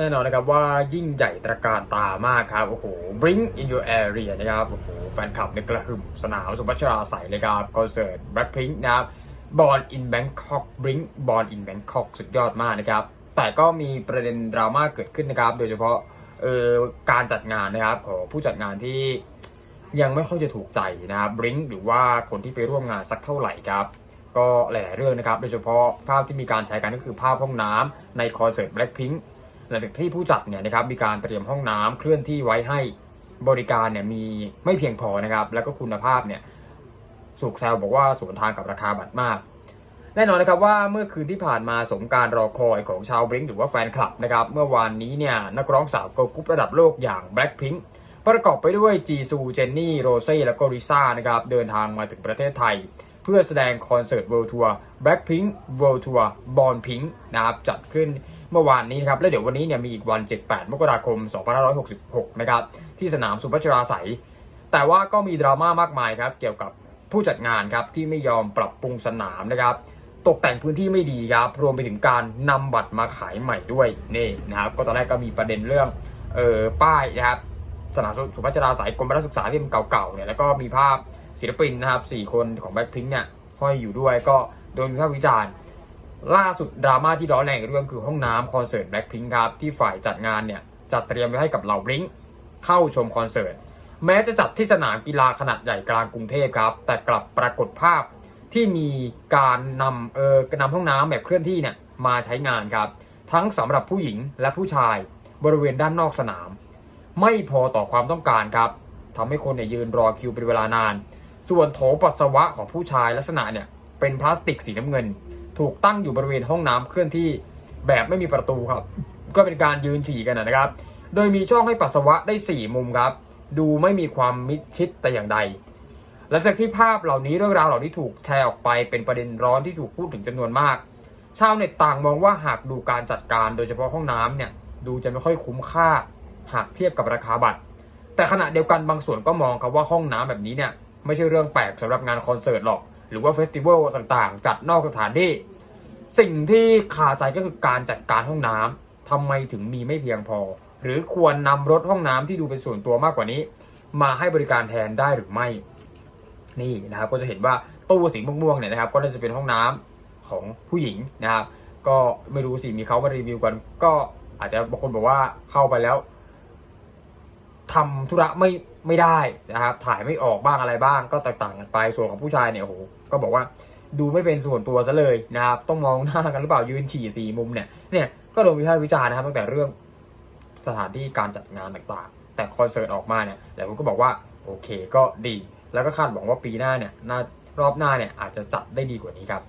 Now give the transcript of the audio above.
แน่นอนนะครับว่ายิ่งใหญ่ตระการตามากครับ โอ้โห Bring in your area นะครับ โอ้โห แฟนคลับในกระหึ่มสนามสุพัชราใสเลยครับ คอนเสิร์ต Blackpink นะครับ Born in Bangkok Bring Born in Bangkok สุดยอดมากนะครับ แต่ก็มีประเด็นดราม่าเกิดขึ้นนะครับ โดยเฉพาะเอ่อการจัดงานนะครับของผู้จัดงานที่ยังไม่ค่อยจะถูกใจนะครับบริงหรือว่าคนที่ไปร่วมงานสักเท่าไหร่ครับ ก็หลาย ๆ เรื่องนะครับ โดยเฉพาะภาพที่มีการใช้กันก็คือภาพห้องน้ำในคอนเสิร์ต Blackpink หลังจากที่ผู้จัดเนี่ยนะครับมีการเตรียมห้องน้ำเคลื่อนที่ไว้ให้บริการเนี่ยมีไม่เพียงพอนะครับ แล้วก็คุณภาพเนี่ยสุกแซวบอกว่าสวนทางกับราคาบัตรมาก แน่นอนนะครับว่าเมื่อคืนที่ผ่านมาสมการรอคอยของชาวบลิงหรือว่าแฟนคลับนะครับ เมื่อวานนี้เนี่ยนักร้องสาวเกิร์ลกรุ๊ประดับโลกอย่าง Blackpink ประกอบไปด้วยจีซูเจนนี่โรเซ่และก็ริซ่านะครับเดินทางมาถึงประเทศไทย เพื่อแสดงคอนเสิร์ต World Tour Blackpink World Tour Born Pink นะครับจัดขึ้น เมื่อวานนี้นะครับและเดี๋ยววันนี้เนี่ยมีอีกวัน 78 มกราคม 2566 นะครับที่สนามสุพัชราไสยแต่ว่าก็มีดราม่ามากมายครับเกี่ยวกับผู้จัดงานครับที่ไม่ยอมปรับปรุงสนามนะครับตกแต่งพื้นที่ไม่ดีครับ รวมไปถึงการนำบัตรมาขายใหม่ด้วยนี่นะครับก็ตอนแรกก็มีประเด็นเรื่องเออป้ายนะครับสนามสุพัชราสายกรมรัฐศึกษาที่มันเก่าๆเนี่ยแล้วก็มีภาพศิลปินนะครับสี่คนของแบ็คพิงเนี่ยห้อยอยู่ด้วยก็โดนวิพากษ์วิจารณ์ ล่าสุดดราม่าที่ร้อนแรงเรื่องคือห้องน้ำคอนเสิร์ตแบล็คพิงครับที่ฝ่ายจัดงานเนี่ยจัดเตรียมไว้ให้กับเหล่าบลิงเข้าชมคอนเสิร์ตแม้จะจัดที่สนามกีฬาขนาดใหญ่กลางกรุงเทพครับ แต่กลับปรากฏภาพที่มีการนำเออนำห้องน้ำแบบเคลื่อนที่เนี่ยมาใช้งานครับ ทั้งสำหรับผู้หญิงและผู้ชายบริเวณด้านนอกสนาม ไม่พอต่อความต้องการครับทำให้คนเนี่ยยืนรอคิวเป็นเวลานาน ส่วนโถปัสสาวะของผู้ชายลักษณะเนี่ยเป็นพลาสติกสีน้ำเงิน ถูกตั้งอยู่บริเวณห้องน้ำเคลื่อนที่แบบไม่มีประตูครับ ก็เป็นการยืนฉี่กันนะครับ โดยมีช่องให้ปัสสาวะได้ 4 มุมครับ ดูไม่มีความมิดชิดแต่อย่างใด หลังจากที่ภาพเหล่านี้เรื่องราวเหล่านี้ถูกแชร์ออกไปเป็นประเด็นร้อนที่ถูกพูดถึงจำนวนมาก ชาวเน็ตต่างมองว่าหากดูการจัดการโดยเฉพาะห้องน้ำเนี่ยดูจะไม่ค่อยคุ้มค่าหากเทียบกับราคาบัตร แต่ขณะเดียวกันบางส่วนก็มองครับว่าห้องน้ำแบบนี้เนี่ยไม่ใช่เรื่องแปลกสำหรับงานคอนเสิร์ตหรอก หรือว่าเฟสติวัลต่างๆ จัดนอกสถานที่ สิ่งที่คาใจก็คือการจัดการห้องน้ำทำไมถึงมีไม่เพียงพอ หรือควรนำรถห้องน้ำที่ดูเป็นส่วนตัวมากกว่านี้ มาให้บริการแทนได้หรือไม่ นี่นะครับก็จะเห็นว่าตู้สีม่วงๆเนี่ยนะครับ ก็น่าจะเป็นห้องน้ำของผู้หญิงนะครับ ก็ไม่รู้สิมีเขามารีวิวกัน ก็อาจจะบางคนบอกว่าเข้าไปแล้วทำธุระไม่ไม่ได้นะครับ ถ่ายไม่ออกบ้างอะไรบ้าง ก็แตกต่างกันไปส่วนของผู้ชายเนี่ยโอ้โหก็บอกว่า ดูไม่เป็นส่วนตัวซะเลยนะครับ ต้องมองหน้ากันหรือเปล่ายืนฉี่สี่มุมเนี่ยเนี่ยก็โดนวิพากษ์วิจารณ์นะครับตั้งแต่เรื่องสถานที่การจัดงานต่างๆ แต่คอนเสิร์ตออกมาเนี่ยหลายคนก็บอกว่าโอเคก็ดี แล้วก็คาดหวังว่าปีหน้าเนี่ยน่ารอบหน้าเนี่ยอาจจะจัดได้ดีกว่านี้ครับ